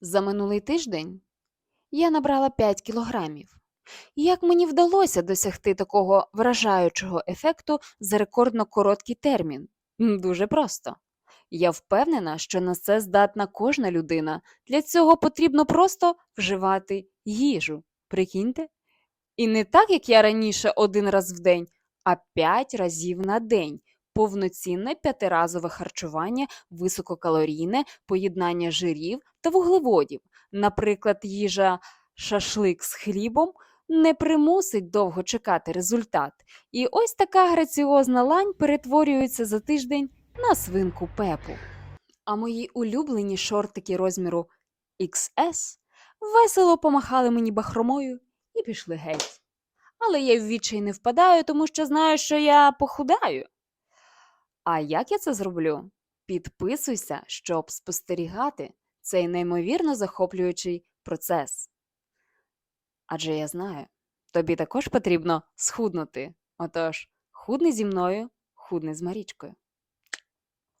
За минулий тиждень я набрала 5 кілограмів. Як мені вдалося досягти такого вражаючого ефекту за рекордно короткий термін? Дуже просто. Я впевнена, що на це здатна кожна людина. Для цього потрібно просто вживати їжу. Прикиньте? І не так, як я раніше один раз в день, а 5 разів на день. Повноцінне п'ятиразове харчування, висококалорійне поєднання жирів та вуглеводів. Наприклад, їжа шашлик з хлібом не примусить довго чекати результат. І ось така граціозна лань перетворюється за тиждень на свинку пепу. А мої улюблені шортики розміру XS весело помахали мені бахромою і пішли геть. Але я в відчай не впадаю, тому що знаю, що я похудаю. А як я це зроблю? Підписуйся, щоб спостерігати цей неймовірно захоплюючий процес. Адже я знаю, тобі також потрібно схуднути. Отож, худни зі мною, худни з Марічкою.